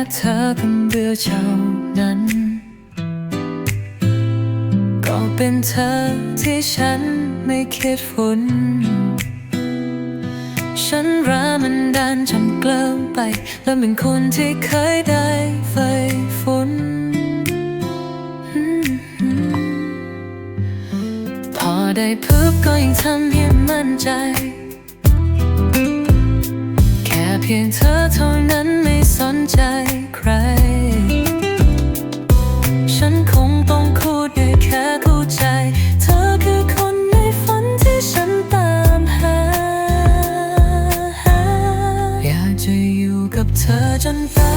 ค่เธอคนเดียวเท่านั้น ก็เป็นเธอที่ฉันไม่คิดฝนฉันรามันดันจนเกลิ้มไป แล้วเป็นคนที่เคยได้ไฟฝนพอได้พึบก็ยังทำให้มั่นใจ แค่เพียงเธอเท่านั้นไม่สนใจ จนตา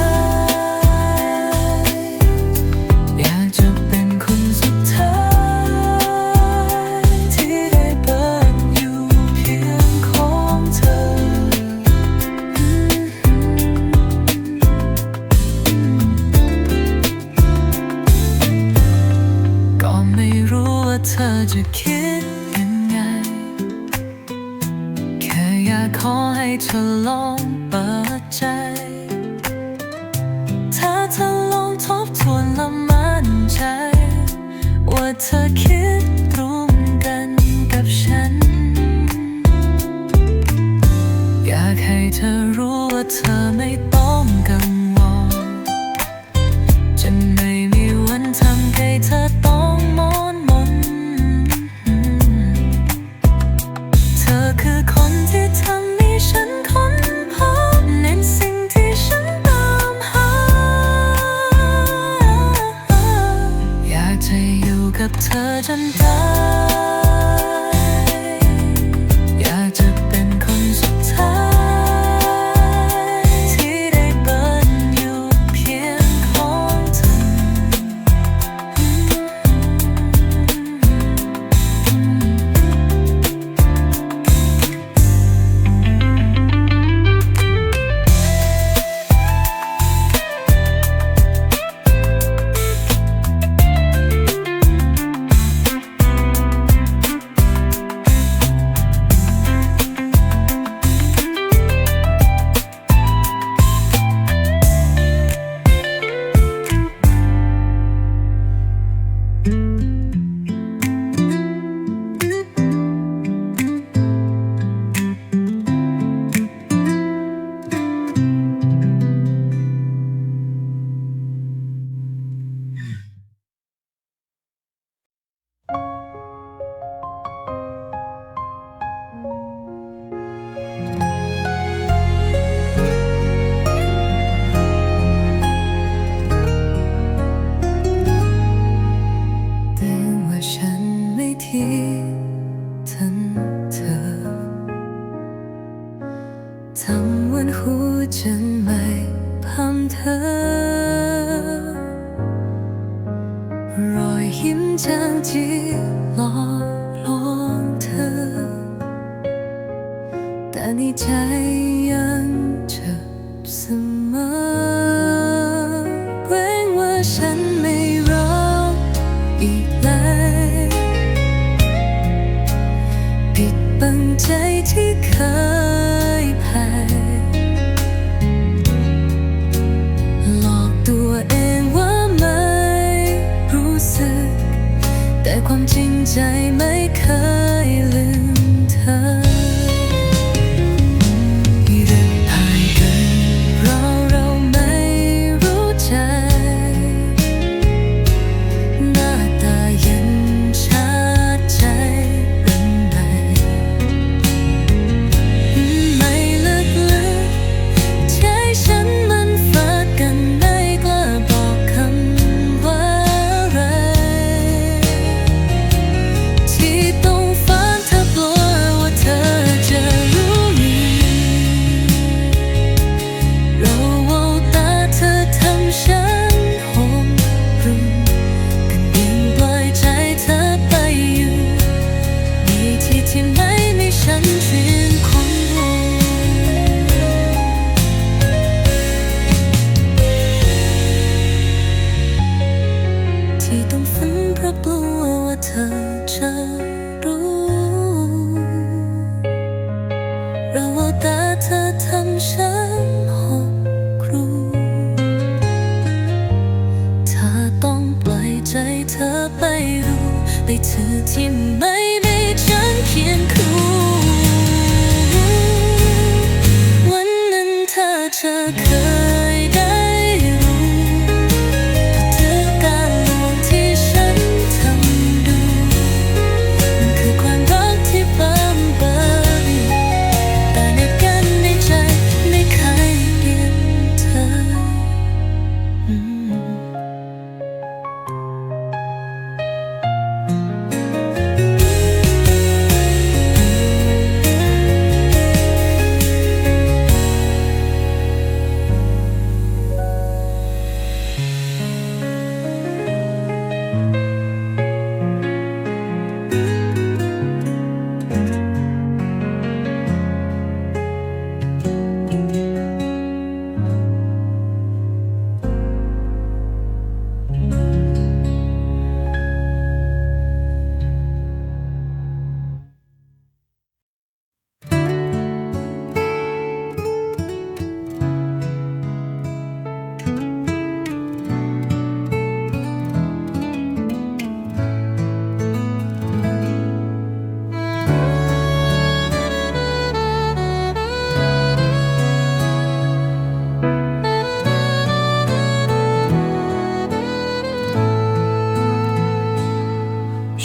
ยอยากจะเป็นคนสุดท้าย ที่ได้เปิดอยู่เพียงของเธอ ก็ไม่รู้ว่าเธอจะคิดยังไง แค่อยากขอให้เธอลองเปิดใจ เธอคิดตรงกันกับฉัน อยากให้เธอรู้ว่าเธอไม่ 잠은 후진 말 밤새 rồi hiếm trang trí lo lắng thơ ta đi cháy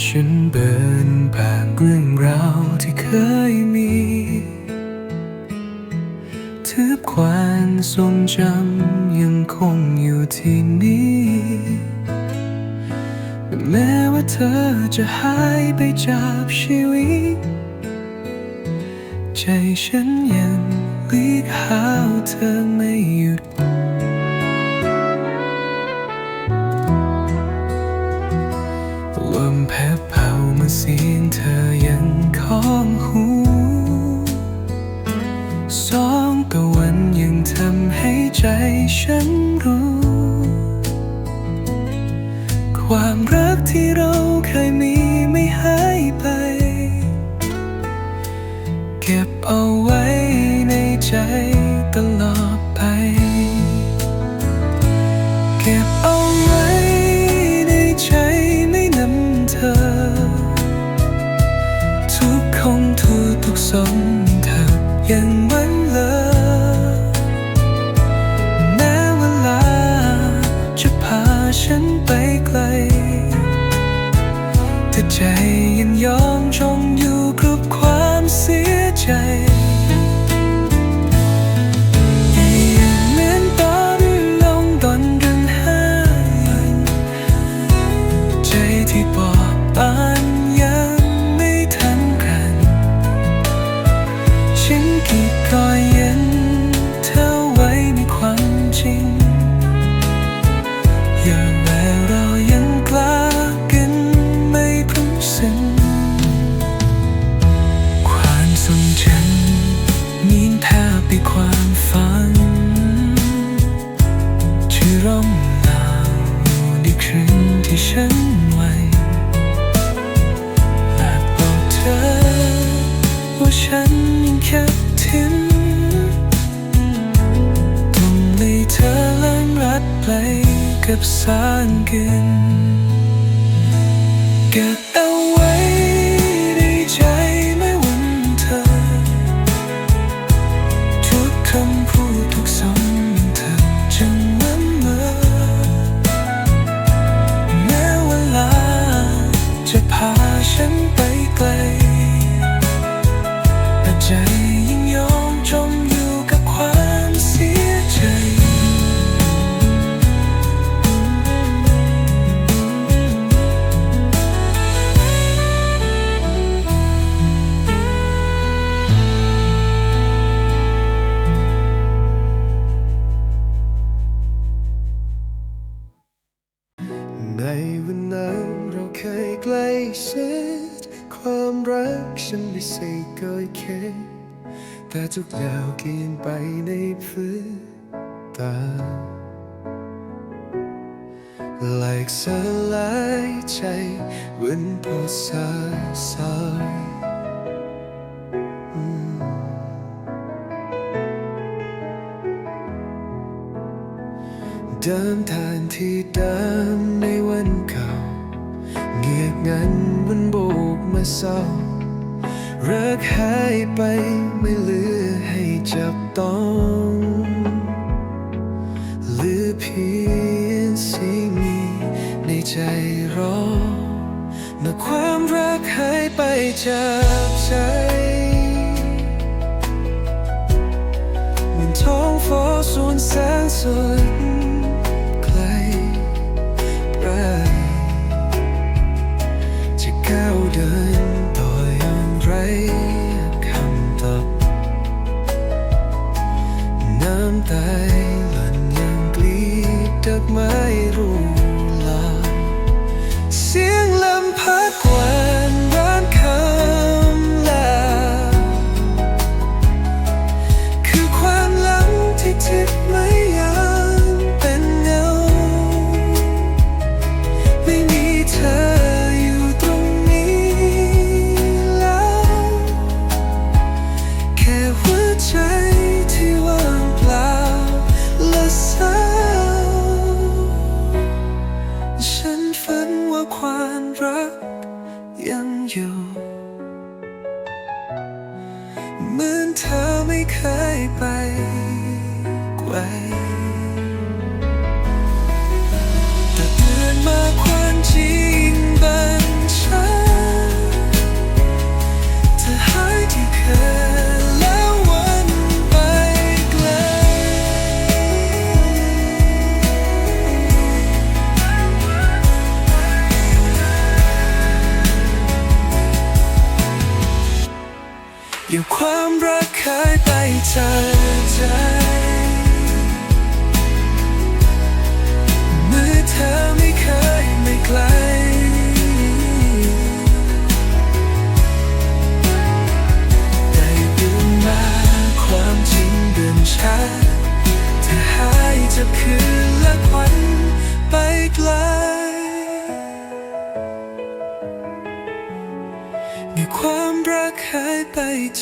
ฉันเบินผ่านเรื่องราวที่เคยมีทึบความทรงจำยังคงอยู่ที่นี่แม้ว่าเธอจะหายไปจากชีวิต ใจฉันยังเรีกหาเธอไม่หยุด เอาไว้ในใจตลอดไป เก็บเอาไว้ในใจไม่นำเธอ ทุกคงทุกทุกสมทำยังวันเลอแม้เวลาจะพาฉันไปไกลแต่ใจยังยอมจมอยู่กับความ ใจ กินเก็บเอาไว้ในใจไม่วันเธอ ทุกคำพูดทุกสำเธอจะมันเมื่อแม้เวลาจะพาฉันไปไกล ในวันนั้นเราเคยใกล้ชิดความรักฉันไม่ใช่เคยเคิดแต่ทุกอย่างเกินไปในพื้นตา like สลายใจวันพอสาสาย เดิมทางที่เดิมในวันเก่างั้นมันโบกมาเศร้ารักหายไปไม่เหลือให้จับต้องเหลือเพียงสิ่งมีในใจรอเมื่อความรักหายไปจากใจเหมือนท้องฟ้าสูญแสงสุด เดินต่ออย่างไรคำตอบน้ำตาหล่นยังกลีดดอกไม้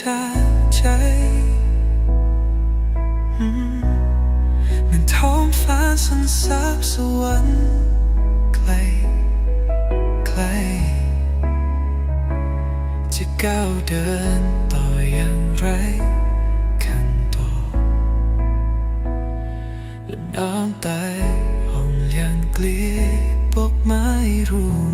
จากใจมเหมือนท้องฟ้าสันสาบสวรรค์ไกลไกล จะก้าวเดินต่ออย่างไรขั้นต่อและน้ำตาห้องยังกลีบบอกไม้รุมลา